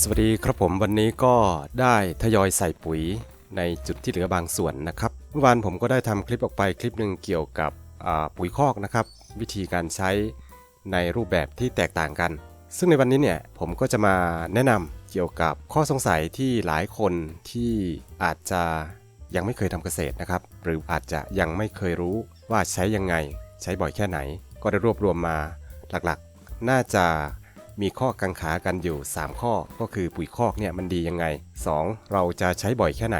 สวัสดีครับผมวันนี้ก็ได้ทยอยใส่ปุ๋ยในจุดที่เหลือบางส่วนนะครับเมื่อวานผมก็ได้ทำคลิปออกไปคลิปหนึ่งเกี่ยวกับปุ๋ยคอกนะครับ วิธีการใช้ในรูปแบบที่แตกต่างกัน ซึ่งในวันนี้เนี่ยผมก็จะมาแนะนำเกี่ยวกับข้อสงสัยที่หลายคนที่อาจจะยังไม่เคยทำเกษตรนะครับ หรืออาจจะยังไม่เคยรู้ว่าใช้ยังไง ใช้บ่อยแค่ไหน ก็ได้รวบรวมมาหลักๆ น่าจะ มีข้อกังขากันอยู่ 3 ข้อก็คือปุ๋ยคอกเนี่ยมันดียังไง 2. เราจะใช้บ่อยแค่ไหน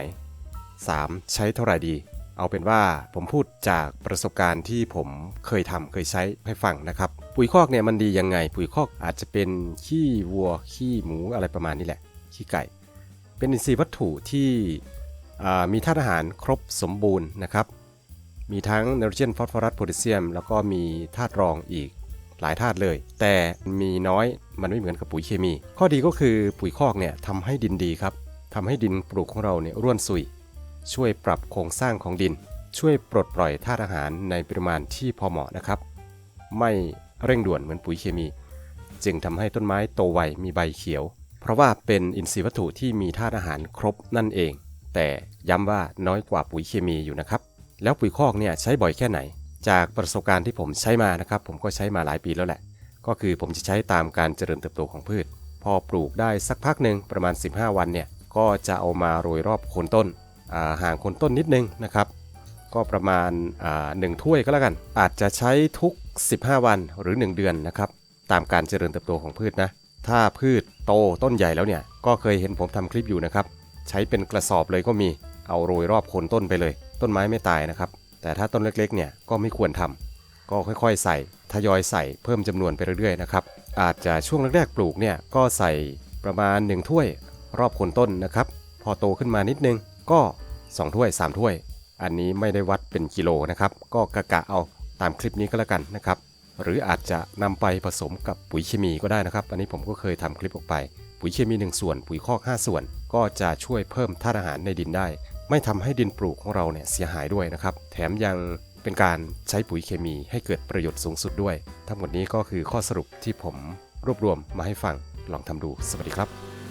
3. ใช้เท่าไหร่ดี เอาเป็นว่าผมพูดจากประสบการณ์ที่ผมเคยทำเคยใช้ให้ฟังนะครับ ปุ๋ยคอกเนี่ยมันดียังไง ปุ๋ยคอกอาจจะเป็นขี้วัวขี้หมูอะไรประมาณนี้แหละ ขี้ไก่ เป็นอินทรีย์วัตถุที่มีธาตุอาหารครบสมบูรณ์นะครับ มีทั้งไนโตรเจนฟอสฟอรัสโพแทสเซียม แล้วก็มีธาตุรองอีก หลายธาตุเลย แต่มีน้อยมันไม่เหมือนกับปุ๋ยเคมี ข้อดีก็คือปุ๋ยคอกเนี่ยทำให้ดินดีครับทำให้ดินปลูกของเราเนี่ยร่วนซุย ช่วยปรับโครงสร้างของดิน ช่วยปลดปล่อยธาตุอาหารในปริมาณที่พอเหมาะนะครับ ไม่เร่งด่วนเหมือนปุ๋ยเคมี จึงทำให้ต้นไม้โตไวมีใบเขียว เพราะว่าเป็นอินทรีย์วัตถุที่มีธาตุอาหารครบนั่นเอง แต่ย้ำว่าน้อยกว่าปุ๋ยเคมีอยู่นะครับ แล้วปุ๋ยคอกเนี่ยใช้บ่อยแค่ไหน จากประสบการณ์ที่ผมใช้มานะครับ ผมก็ใช้มาหลายปีแล้วแหละ ก็คือผมจะใช้ตามการเจริญเติบโตของพืช พอปลูกได้สักพักหนึ่งประมาณ 15 วันเนี่ยก็จะเอามาโรยรอบโคนต้นห่างโคนต้นนิดนึงนะครับ ก็ประมาณหนึ่งถ้วยก็แล้วกัน อาจจะใช้ทุก 15 วันหรือ 1 เดือนนะครับ ตามการเจริญเติบโตของพืชนะถ้าพืชโตต้นใหญ่แล้วเนี่ยก็เคยเห็นผมทำคลิปอยู่นะครับ ใช้เป็นกระสอบเลยก็มีเอาโรยรอบโคนต้นไปเลย ต้นไม้ไม่ตายนะครับ แต่ถ้าต้นเล็กๆเนี่ยก็ไม่ควรทำก็ค่อยๆ ใส่ทยอยใส่เพิ่มจำนวนไปเรื่อยๆนะครับอาจจะช่วงแรกๆปลูกเนี่ยก็ใส่ประมาณ 1 ถ้วยรอบโคนต้นนะครับ พอโตขึ้นมานิดนึงก็ 2 ถ้วย 3 ถ้วย อันนี้ไม่ได้วัดเป็นกิโลนะครับ ก็กะกะเอาตามคลิปนี้ก็แล้วกันนะครับ หรืออาจจะนำไปผสมกับปุ๋ยเคมีก็ได้นะครับ อันนี้ผมก็เคยทำคลิปออกไป ปุ๋ยเคมี 1 ส่วน ปุ๋ยคอก 5 ส่วน ก็จะช่วยเพิ่มธาตุอาหารในดินได้ ไม่ทำให้ดินปลูกของเราเนี่ยเสียหายด้วยนะครับ แถมยังเป็นการใช้ปุ๋ยเคมีให้เกิดประโยชน์สูงสุดด้วย ทั้งหมดนี้ก็คือข้อสรุปที่ผมรวบรวมมาให้ฟัง ลองทำดู สวัสดีครับ